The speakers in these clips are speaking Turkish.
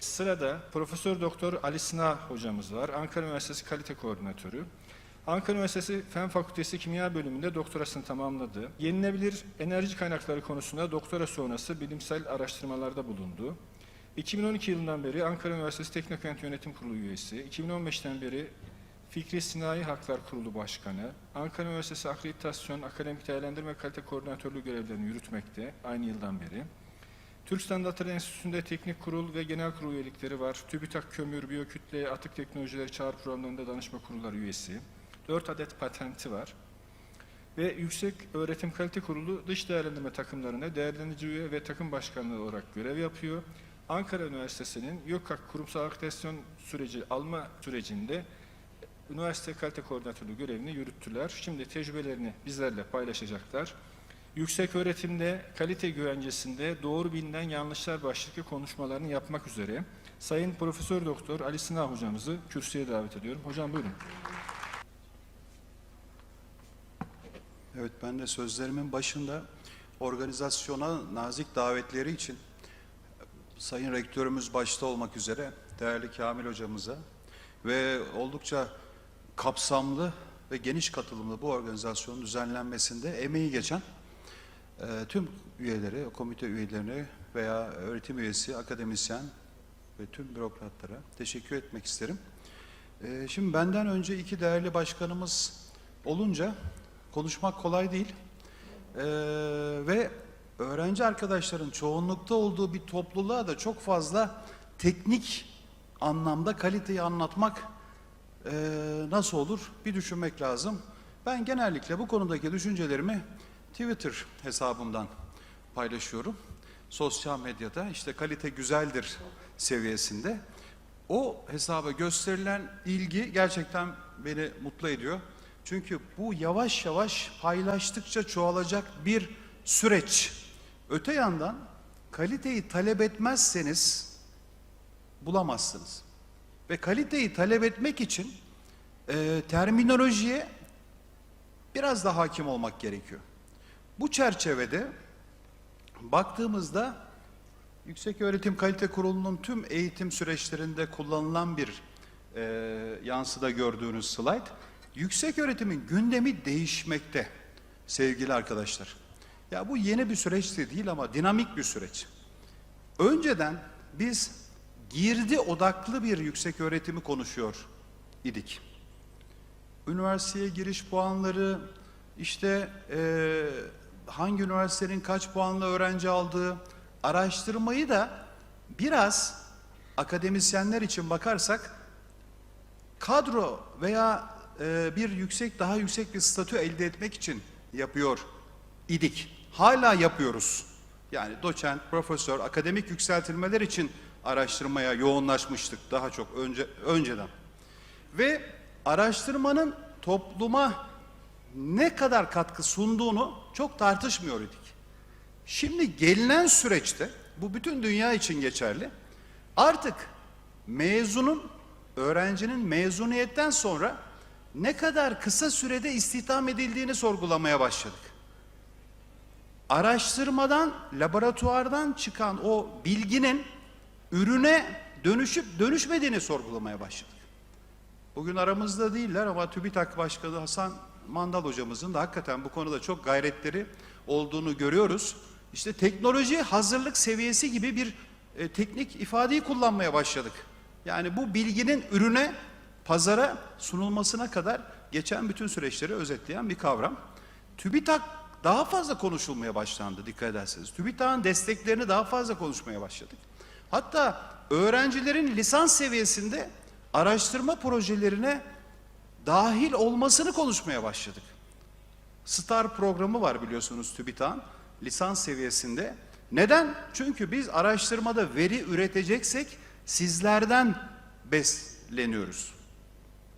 Sırada Profesör Doktor Ali Sınav hocamız var. Ankara Üniversitesi Kalite Koordinatörü. Ankara Üniversitesi Fen Fakültesi Kimya bölümünde doktorasını tamamladı. Yenilebilir enerji kaynakları konusunda doktora sonrası bilimsel araştırmalarda bulundu. 2012 yılından beri Ankara Üniversitesi Teknokent Yönetim Kurulu üyesi, 2015'ten beri Fikri Sinayi Haklar Kurulu Başkanı, Ankara Üniversitesi Akreditasyon, Akademik Değerlendirme Kalite Koordinatörlüğü görevlerini yürütmekte aynı yıldan beri. Türk Standartları Enstitüsü'nde teknik kurul ve genel kurul üyelikleri var. TÜBİTAK Kömür, Biyokütle, Atık Teknolojileri Çağrı Programlarında danışma kurulları üyesi. 4 adet patenti var. Ve Yüksek Öğretim Kalite Kurulu dış değerlendirme takımlarında değerlendirici üye ve takım başkanlığı olarak görev yapıyor. Ankara Üniversitesi'nin YÖKAK kurumsal akreditasyon süreci alma sürecinde üniversite kalite koordinatörlüğü görevini yürüttüler. Şimdi tecrübelerini bizlerle paylaşacaklar. Yüksek öğretimde kalite güvencesinde doğru bilinen yanlışlar başlıklı konuşmalarını yapmak üzere Sayın Profesör Doktor Ali Sınav hocamızı kürsüye davet ediyorum. Hocam buyurun. Evet ben de sözlerimin başında organizasyona nazik davetleri için Sayın Rektörümüz başta olmak üzere değerli Kamil hocamıza ve oldukça kapsamlı ve geniş katılımlı bu organizasyonun düzenlenmesinde emeği geçen tüm üyeleri, komite üyelerine veya öğretim üyesi, akademisyen ve tüm bürokratlara teşekkür etmek isterim. E, şimdi benden önce iki değerli başkanımız olunca konuşmak kolay değil. Ee, ve öğrenci arkadaşların çoğunlukta olduğu bir topluluğa da çok fazla teknik anlamda kaliteyi anlatmak ee, nasıl olur bir düşünmek lazım. Ben genellikle bu konudaki düşüncelerimi Twitter hesabımdan paylaşıyorum. Sosyal medyada işte kalite güzeldir seviyesinde. O hesaba gösterilen ilgi gerçekten beni mutlu ediyor. Çünkü bu yavaş yavaş paylaştıkça çoğalacak bir süreç. Öte yandan kaliteyi talep etmezseniz bulamazsınız. Ve kaliteyi talep etmek için e, terminolojiye biraz daha hakim olmak gerekiyor. Bu çerçevede baktığımızda Yüksek Öğretim Kalite Kurulu'nun tüm eğitim süreçlerinde kullanılan bir e, yansıda gördüğünüz slide. Yüksek öğretimin gündemi değişmekte sevgili arkadaşlar. Ya bu yeni bir süreç de değil ama dinamik bir süreç. Önceden biz girdi odaklı bir yüksek öğretimi konuşuyor idik. Üniversiteye giriş puanları, işte eee, hangi üniversitenin kaç puanla öğrenci aldığı, araştırmayı da biraz akademisyenler için bakarsak kadro veya e, bir yüksek daha yüksek bir statü elde etmek için yapıyor idik. Hala yapıyoruz. Yani doçent, profesör, akademik yükseltilmeler için araştırmaya yoğunlaşmıştık daha çok önce önceden. Ve araştırmanın topluma ne kadar katkı sunduğunu çok tartışmıyor idik. Şimdi gelinen süreçte bu bütün dünya için geçerli. Artık mezunun öğrencinin mezuniyetten sonra ne kadar kısa sürede istihdam edildiğini sorgulamaya başladık. Araştırmadan, laboratuvardan çıkan o bilginin ürüne dönüşüp dönüşmediğini sorgulamaya başladık. Bugün aramızda değiller ama TÜBİTAK Başkanı Hasan Mandal hocamızın da hakikaten bu konuda çok gayretleri olduğunu görüyoruz. İşte teknoloji hazırlık seviyesi gibi bir e, teknik ifadeyi kullanmaya başladık. Yani bu bilginin ürüne, pazara sunulmasına kadar geçen bütün süreçleri özetleyen bir kavram. TÜBİTAK daha fazla konuşulmaya başlandı dikkat ederseniz. TÜBİTAK'ın desteklerini daha fazla konuşmaya başladık. Hatta öğrencilerin lisans seviyesinde araştırma projelerine dahil olmasını konuşmaya başladık. STAR programı var biliyorsunuz TÜBİTAK'ın lisans seviyesinde. Neden? Çünkü biz araştırmada veri üreteceksek sizlerden besleniyoruz.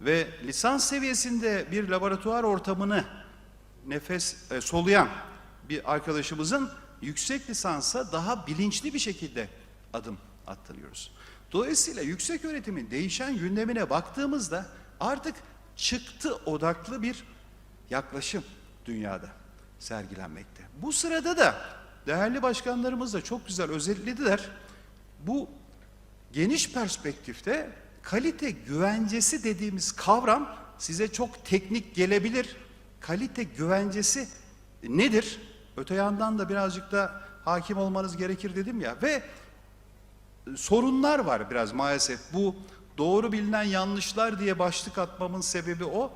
Ve lisans seviyesinde bir laboratuvar ortamını nefes e, soluyan bir arkadaşımızın yüksek lisansa daha bilinçli bir şekilde adım attırıyoruz. Dolayısıyla yüksek öğretimin değişen gündemine baktığımızda artık çıktı odaklı bir yaklaşım dünyada sergilenmekte. Bu sırada da değerli başkanlarımız da çok güzel özetlediler. Bu geniş perspektifte kalite güvencesi dediğimiz kavram size çok teknik gelebilir. Kalite güvencesi nedir? Öte yandan da birazcık da hakim olmanız gerekir dedim ya ve sorunlar var biraz maalesef. Bu doğru bilinen yanlışlar diye başlık atmamın sebebi o.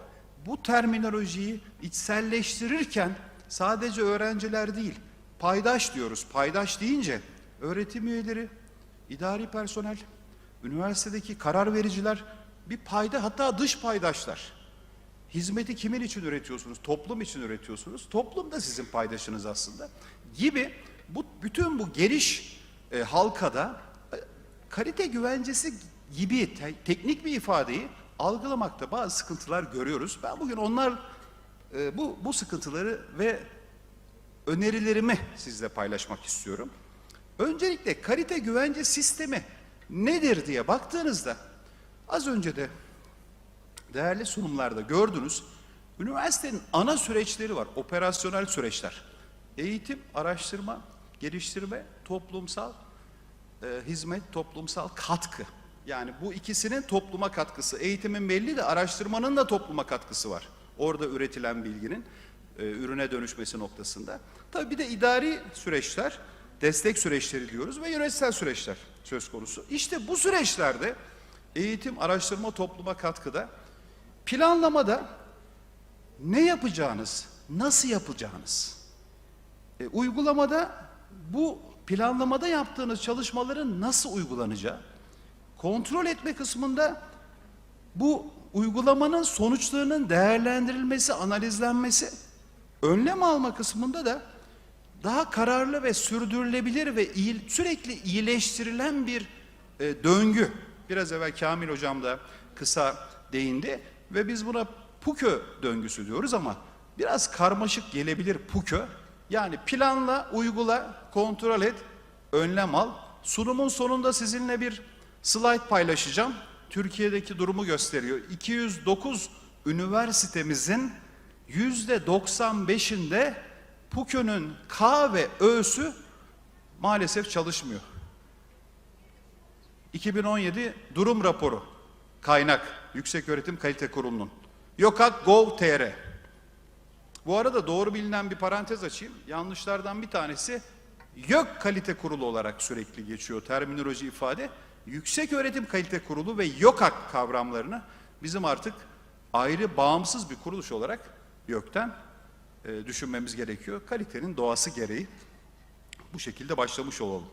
Bu terminolojiyi içselleştirirken sadece öğrenciler değil, paydaş diyoruz. Paydaş deyince öğretim üyeleri, idari personel, üniversitedeki karar vericiler bir payda hatta dış paydaşlar. Hizmeti kimin için üretiyorsunuz? Toplum için üretiyorsunuz. Toplum da sizin paydaşınız aslında. Gibi bu bütün bu geniş e, halkada e, kalite güvencesi gibi te- teknik bir ifadeyi algılamakta bazı sıkıntılar görüyoruz. Ben bugün onlar e, bu bu sıkıntıları ve önerilerimi sizle paylaşmak istiyorum. Öncelikle kalite güvence sistemi nedir diye baktığınızda az önce de değerli sunumlarda gördünüz. Üniversitenin ana süreçleri var, operasyonel süreçler. Eğitim, araştırma, geliştirme, toplumsal e, hizmet, toplumsal katkı. Yani bu ikisinin topluma katkısı. Eğitimin belli de araştırmanın da topluma katkısı var. Orada üretilen bilginin e, ürüne dönüşmesi noktasında. Tabii bir de idari süreçler, destek süreçleri diyoruz ve yönetsel süreçler söz konusu. İşte bu süreçlerde eğitim, araştırma, topluma katkıda Planlamada ne yapacağınız, nasıl yapacağınız, e, uygulamada bu planlamada yaptığınız çalışmaların nasıl uygulanacağı, kontrol etme kısmında bu uygulamanın sonuçlarının değerlendirilmesi, analizlenmesi, önlem alma kısmında da daha kararlı ve sürdürülebilir ve iyi- sürekli iyileştirilen bir e, döngü. Biraz evvel Kamil hocam da kısa değindi ve biz buna PUKÖ döngüsü diyoruz ama biraz karmaşık gelebilir PUKÖ. Yani planla, uygula, kontrol et, önlem al. Sunumun sonunda sizinle bir slide paylaşacağım. Türkiye'deki durumu gösteriyor. 209 üniversitemizin yüzde 95'inde PUKÖ'nün K ve Ö'sü maalesef çalışmıyor. 2017 durum raporu kaynak Yükseköğretim Kalite Kurulu'nun. YOKAK Gov.tr Bu arada doğru bilinen bir parantez açayım. Yanlışlardan bir tanesi YÖK Kalite Kurulu olarak sürekli geçiyor terminoloji ifade. Yükseköğretim Kalite Kurulu ve YOKAK kavramlarını bizim artık ayrı bağımsız bir kuruluş olarak YÖK'ten e, düşünmemiz gerekiyor. Kalitenin doğası gereği bu şekilde başlamış olalım.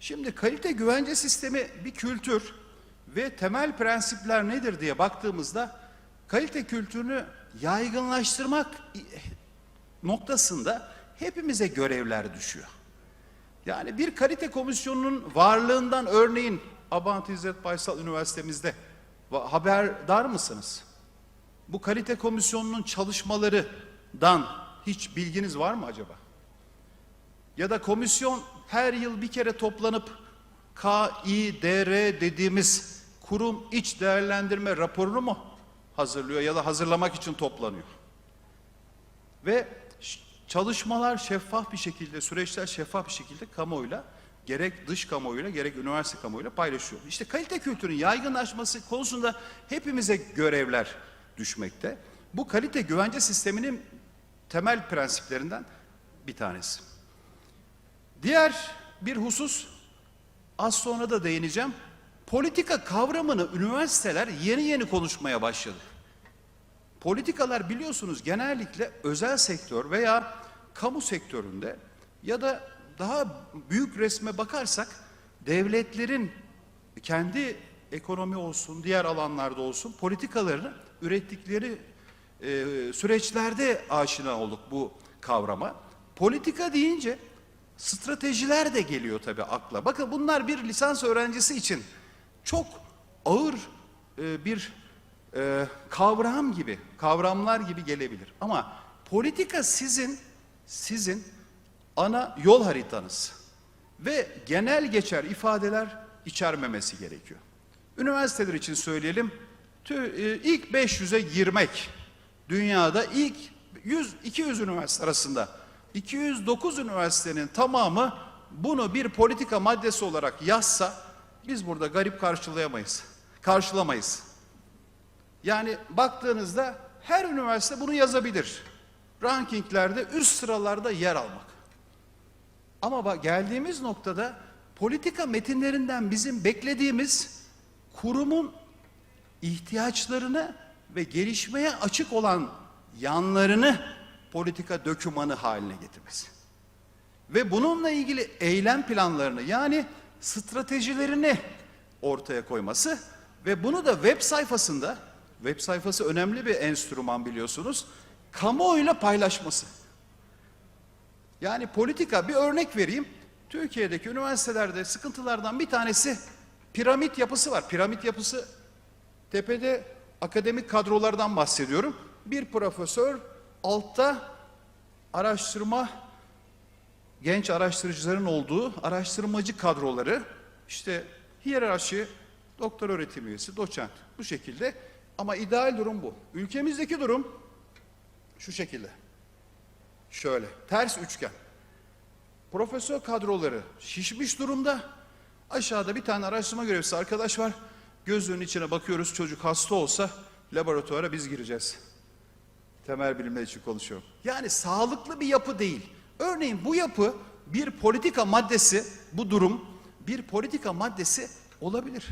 Şimdi kalite güvence sistemi bir kültür ve temel prensipler nedir diye baktığımızda kalite kültürünü yaygınlaştırmak noktasında hepimize görevler düşüyor. Yani bir kalite komisyonunun varlığından örneğin Abant İzzet Baysal Üniversitemizde haberdar mısınız? Bu kalite komisyonunun çalışmalarından hiç bilginiz var mı acaba? Ya da komisyon her yıl bir kere toplanıp KİDR dediğimiz kurum iç değerlendirme raporunu mu hazırlıyor ya da hazırlamak için toplanıyor? Ve çalışmalar şeffaf bir şekilde, süreçler şeffaf bir şekilde kamuoyuyla gerek dış kamuoyuyla gerek üniversite kamuoyuyla paylaşıyor. İşte kalite kültürünün yaygınlaşması konusunda hepimize görevler düşmekte. Bu kalite güvence sisteminin temel prensiplerinden bir tanesi. Diğer bir husus az sonra da değineceğim. Politika kavramını üniversiteler yeni yeni konuşmaya başladı. Politikalar biliyorsunuz genellikle özel sektör veya kamu sektöründe ya da daha büyük resme bakarsak devletlerin kendi ekonomi olsun, diğer alanlarda olsun politikalarını ürettikleri e, süreçlerde aşina olduk bu kavrama. Politika deyince stratejiler de geliyor tabii akla. Bakın bunlar bir lisans öğrencisi için çok ağır e, bir e, kavram gibi, kavramlar gibi gelebilir. Ama politika sizin sizin ana yol haritanız ve genel geçer ifadeler içermemesi gerekiyor. Üniversiteler için söyleyelim, e, ilk 500'e girmek dünyada ilk 100 200 üniversite arasında 209 üniversitenin tamamı bunu bir politika maddesi olarak yazsa biz burada garip karşılayamayız. Karşılamayız. Yani baktığınızda her üniversite bunu yazabilir. Rankinglerde üst sıralarda yer almak. Ama bak geldiğimiz noktada politika metinlerinden bizim beklediğimiz kurumun ihtiyaçlarını ve gelişmeye açık olan yanlarını politika dökümanı haline getirmesi. Ve bununla ilgili eylem planlarını yani stratejilerini ortaya koyması ve bunu da web sayfasında, web sayfası önemli bir enstrüman biliyorsunuz, kamuoyuyla paylaşması. Yani politika bir örnek vereyim. Türkiye'deki üniversitelerde sıkıntılardan bir tanesi piramit yapısı var. Piramit yapısı tepede akademik kadrolardan bahsediyorum. Bir profesör altta araştırma genç araştırıcıların olduğu araştırmacı kadroları işte hiyerarşi, doktor öğretim üyesi, doçent bu şekilde ama ideal durum bu. Ülkemizdeki durum şu şekilde. Şöyle ters üçgen. Profesör kadroları şişmiş durumda. Aşağıda bir tane araştırma görevlisi arkadaş var. Gözünün içine bakıyoruz çocuk hasta olsa laboratuvara biz gireceğiz. Temel bilimler için konuşuyorum. Yani sağlıklı bir yapı değil. Örneğin bu yapı bir politika maddesi, bu durum bir politika maddesi olabilir.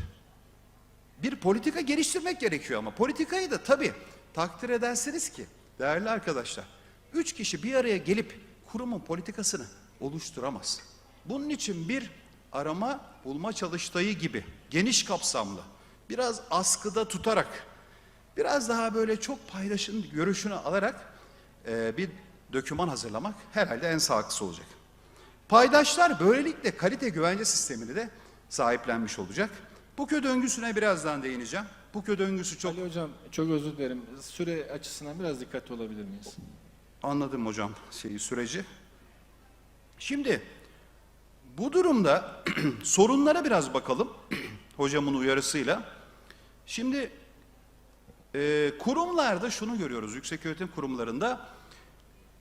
Bir politika geliştirmek gerekiyor ama politikayı da tabii takdir edersiniz ki değerli arkadaşlar, üç kişi bir araya gelip kurumun politikasını oluşturamaz. Bunun için bir arama bulma çalıştayı gibi geniş kapsamlı, biraz askıda tutarak, biraz daha böyle çok paylaşın görüşünü alarak e, bir döküman hazırlamak herhalde en sağlıklısı olacak. Paydaşlar böylelikle kalite güvence sistemini de sahiplenmiş olacak. Bu kö döngüsüne birazdan değineceğim. Bu kö döngüsü çok Ali Hocam çok özür dilerim. Süre açısından biraz dikkatli olabilir miyiz? Anladım hocam şeyi süreci. Şimdi bu durumda sorunlara biraz bakalım hocamın uyarısıyla. Şimdi e, kurumlarda şunu görüyoruz yüksek öğretim kurumlarında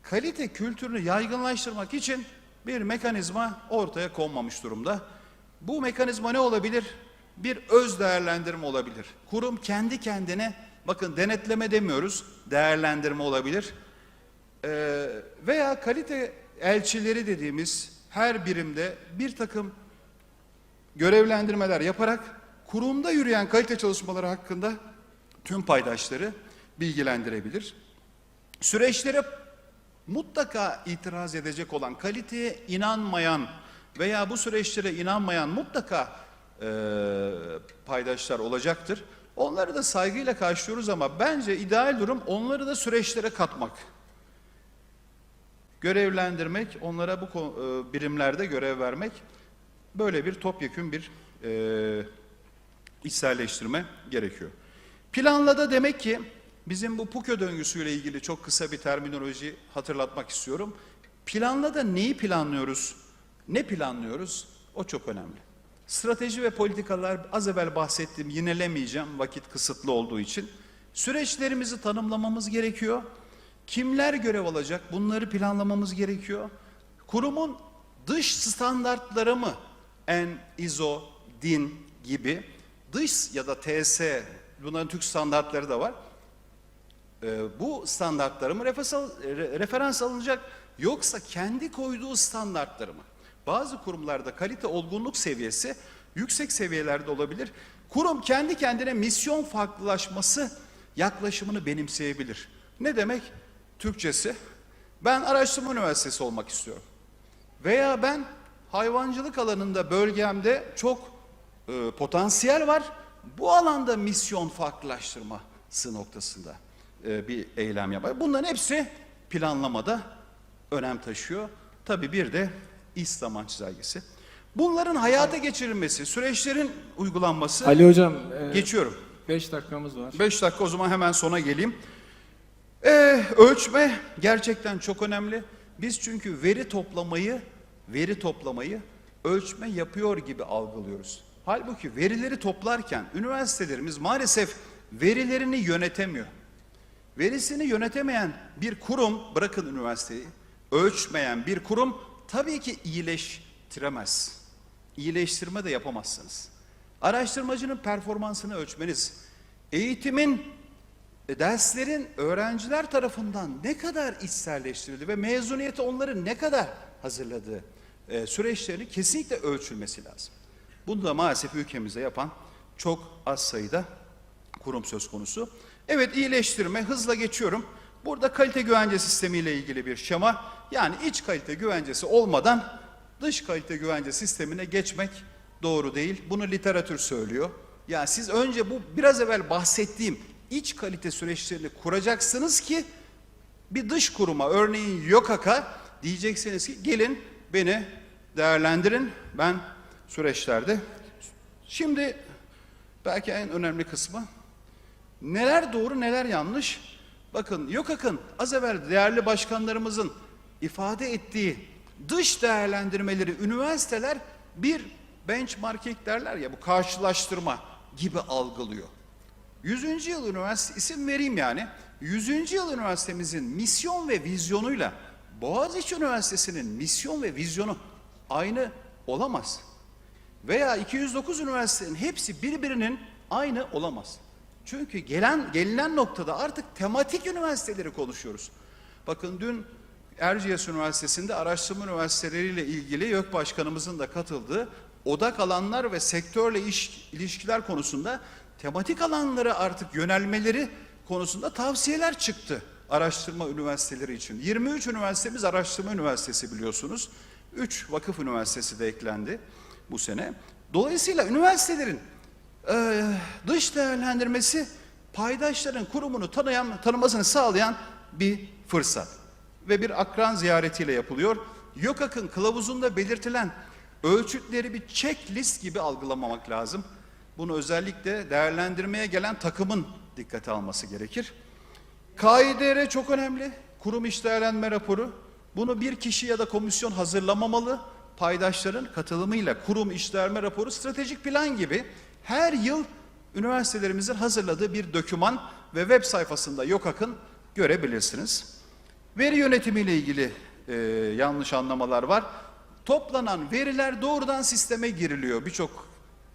kalite kültürünü yaygınlaştırmak için bir mekanizma ortaya konmamış durumda. Bu mekanizma ne olabilir? Bir öz değerlendirme olabilir. Kurum kendi kendine bakın denetleme demiyoruz değerlendirme olabilir. Ee, veya kalite elçileri dediğimiz her birimde bir takım görevlendirmeler yaparak kurumda yürüyen kalite çalışmaları hakkında tüm paydaşları bilgilendirebilir. Süreçlere mutlaka itiraz edecek olan, kaliteye inanmayan veya bu süreçlere inanmayan mutlaka e, paydaşlar olacaktır. Onları da saygıyla karşılıyoruz ama bence ideal durum onları da süreçlere katmak görevlendirmek, onlara bu e, birimlerde görev vermek böyle bir topyekün bir e, içselleştirme gerekiyor. Planla da demek ki bizim bu PUKÖ döngüsüyle ilgili çok kısa bir terminoloji hatırlatmak istiyorum. Planla da neyi planlıyoruz, ne planlıyoruz o çok önemli. Strateji ve politikalar az evvel bahsettiğim yinelemeyeceğim vakit kısıtlı olduğu için. Süreçlerimizi tanımlamamız gerekiyor. Kimler görev alacak bunları planlamamız gerekiyor. Kurumun dış standartları mı en ISO, DIN gibi dış ya da TS bunların Türk standartları da var. Ee, bu standartları mı referans, referans alınacak yoksa kendi koyduğu standartları mı? Bazı kurumlarda kalite olgunluk seviyesi yüksek seviyelerde olabilir. Kurum kendi kendine misyon farklılaşması yaklaşımını benimseyebilir. Ne demek? Türkçesi ben araştırma üniversitesi olmak istiyorum. Veya ben hayvancılık alanında bölgemde çok e, potansiyel var. Bu alanda misyon farklılaştırması noktasında e, bir eylem yapar. Bunların hepsi planlamada önem taşıyor. Tabii bir de iş zaman çizelgesi. Bunların hayata geçirilmesi, süreçlerin uygulanması Ali Hocam geçiyorum. 5 dakikamız var. 5 dakika o zaman hemen sona geleyim. Ee, ölçme gerçekten çok önemli. Biz çünkü veri toplamayı, veri toplamayı ölçme yapıyor gibi algılıyoruz. Halbuki verileri toplarken üniversitelerimiz maalesef verilerini yönetemiyor. Verisini yönetemeyen bir kurum, bırakın üniversiteyi, ölçmeyen bir kurum tabii ki iyileştiremez. İyileştirme de yapamazsınız. Araştırmacının performansını ölçmeniz, eğitimin, e, derslerin öğrenciler tarafından ne kadar içselleştirildi ve mezuniyete onları ne kadar hazırladığı e, süreçlerini kesinlikle ölçülmesi lazım. Bunu da maalesef ülkemizde yapan çok az sayıda kurum söz konusu. Evet iyileştirme hızla geçiyorum. Burada kalite güvence sistemi ile ilgili bir şema. Yani iç kalite güvencesi olmadan dış kalite güvence sistemine geçmek doğru değil. Bunu literatür söylüyor. Yani siz önce bu biraz evvel bahsettiğim iç kalite süreçlerini kuracaksınız ki bir dış kuruma örneğin YOKAK'a diyeceksiniz ki gelin beni değerlendirin ben süreçlerde. Şimdi belki en önemli kısmı neler doğru neler yanlış. Bakın YOKAK'ın az evvel değerli başkanlarımızın ifade ettiği dış değerlendirmeleri üniversiteler bir benchmarking derler ya bu karşılaştırma gibi algılıyor. 100. yıl üniversite isim vereyim yani. 100. yıl üniversitemizin misyon ve vizyonuyla Boğaziçi Üniversitesi'nin misyon ve vizyonu aynı olamaz. Veya 209 üniversitenin hepsi birbirinin aynı olamaz. Çünkü gelen gelinen noktada artık tematik üniversiteleri konuşuyoruz. Bakın dün Erciyes Üniversitesi'nde araştırma üniversiteleriyle ilgili YÖK Başkanımızın da katıldığı odak alanlar ve sektörle iş, ilişkiler konusunda tematik alanlara artık yönelmeleri konusunda tavsiyeler çıktı araştırma üniversiteleri için. 23 üniversitemiz araştırma üniversitesi biliyorsunuz. 3 vakıf üniversitesi de eklendi bu sene. Dolayısıyla üniversitelerin e, dış değerlendirmesi paydaşların kurumunu tanıyan, tanımasını sağlayan bir fırsat. Ve bir akran ziyaretiyle yapılıyor. YÖKAK'ın kılavuzunda belirtilen ölçütleri bir checklist gibi algılamamak lazım. Bunu özellikle değerlendirmeye gelen takımın dikkate alması gerekir. KİDR çok önemli. Kurum iş değerlendirme raporu. Bunu bir kişi ya da komisyon hazırlamamalı. Paydaşların katılımıyla kurum iş değerlendirme raporu stratejik plan gibi her yıl üniversitelerimizin hazırladığı bir döküman ve web sayfasında YOKAK'ın görebilirsiniz. Veri yönetimiyle ilgili e, yanlış anlamalar var. Toplanan veriler doğrudan sisteme giriliyor. Birçok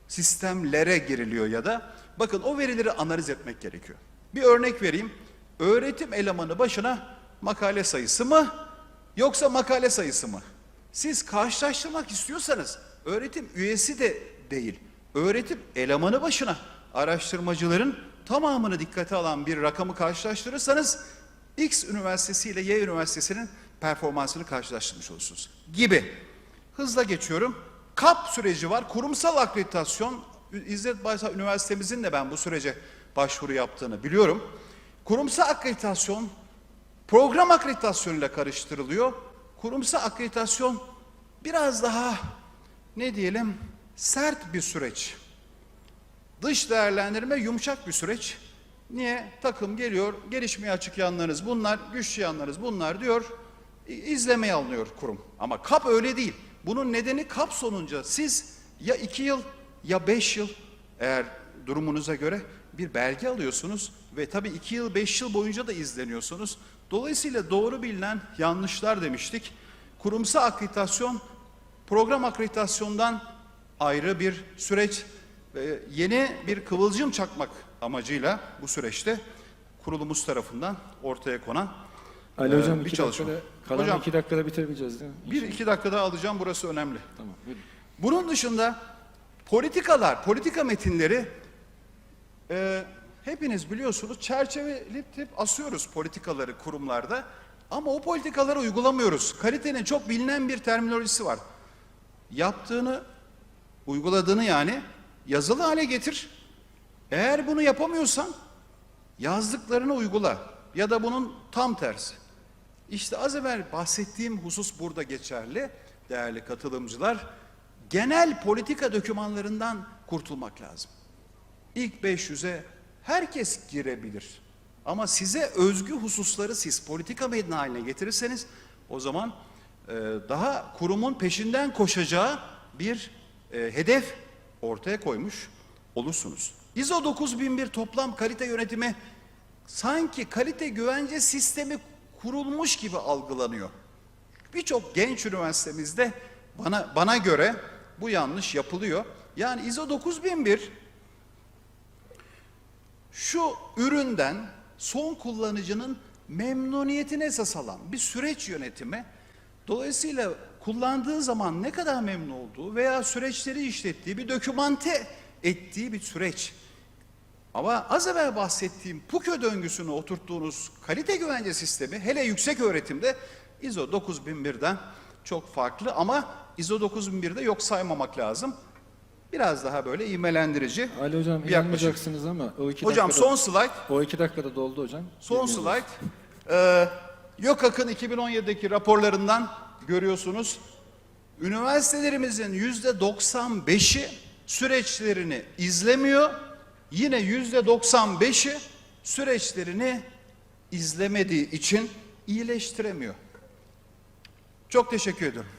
sistemlere giriliyor ya da bakın o verileri analiz etmek gerekiyor. Bir örnek vereyim. Öğretim elemanı başına makale sayısı mı yoksa makale sayısı mı? Siz karşılaştırmak istiyorsanız öğretim üyesi de değil. Öğretim elemanı başına araştırmacıların tamamını dikkate alan bir rakamı karşılaştırırsanız X üniversitesi ile Y üniversitesinin performansını karşılaştırmış olursunuz gibi. Hızla geçiyorum. KAP süreci var. Kurumsal akreditasyon. İzzet Baysal Üniversitemizin de ben bu sürece başvuru yaptığını biliyorum. Kurumsal akreditasyon program akreditasyonuyla karıştırılıyor. Kurumsal akreditasyon biraz daha ne diyelim sert bir süreç. Dış değerlendirme yumuşak bir süreç. Niye? Takım geliyor, gelişmeye açık yanlarınız bunlar, güçlü yanlarınız bunlar diyor. İzlemeye alınıyor kurum. Ama kap öyle değil. Bunun nedeni kap sonunca siz ya iki yıl ya beş yıl eğer durumunuza göre bir belge alıyorsunuz ve tabii iki yıl beş yıl boyunca da izleniyorsunuz. Dolayısıyla doğru bilinen yanlışlar demiştik. Kurumsal akreditasyon program akreditasyondan ayrı bir süreç ve yeni bir kıvılcım çakmak amacıyla bu süreçte kurulumuz tarafından ortaya konan Ali e, Hocam bir çalışma. dakikada, kalan Hocam iki dakikada bitirebileceğiz değil mi? bir iki dakikada alacağım burası önemli. Tamam. buyurun. Bunun dışında politikalar, politika metinleri e, hepiniz biliyorsunuz çerçeveleyip asıyoruz politikaları kurumlarda ama o politikaları uygulamıyoruz. Kalitenin çok bilinen bir terminolojisi var. Yaptığını, uyguladığını yani yazılı hale getir. Eğer bunu yapamıyorsan yazdıklarını uygula ya da bunun tam tersi. İşte az evvel bahsettiğim husus burada geçerli değerli katılımcılar. Genel politika dokümanlarından kurtulmak lazım. İlk 500'e herkes girebilir. Ama size özgü hususları siz politika metni haline getirirseniz o zaman e, daha kurumun peşinden koşacağı bir e, hedef ortaya koymuş olursunuz. ISO 9001 toplam kalite yönetimi sanki kalite güvence sistemi kurulmuş gibi algılanıyor. Birçok genç üniversitemizde bana bana göre bu yanlış yapılıyor. Yani ISO 9001 şu üründen son kullanıcının memnuniyetine esas alan bir süreç yönetimi. Dolayısıyla kullandığı zaman ne kadar memnun olduğu veya süreçleri işlettiği bir dokümante ettiği bir süreç. Ama az evvel bahsettiğim PUKÖ döngüsünü oturttuğunuz kalite güvence sistemi hele yüksek öğretimde ISO 9001'den çok farklı ama ISO 9001'de yok saymamak lazım. Biraz daha böyle imelendirici. Ali hocam bir inanmayacaksınız ama o iki Hocam dakikada, son slide. o iki dakikada doldu hocam. Son slide. Ee, YÖKAK'ın 2017'deki raporlarından görüyorsunuz. Üniversitelerimizin yüzde 95'i süreçlerini izlemiyor. Yine yüzde 95'i süreçlerini izlemediği için iyileştiremiyor. Çok teşekkür ediyorum.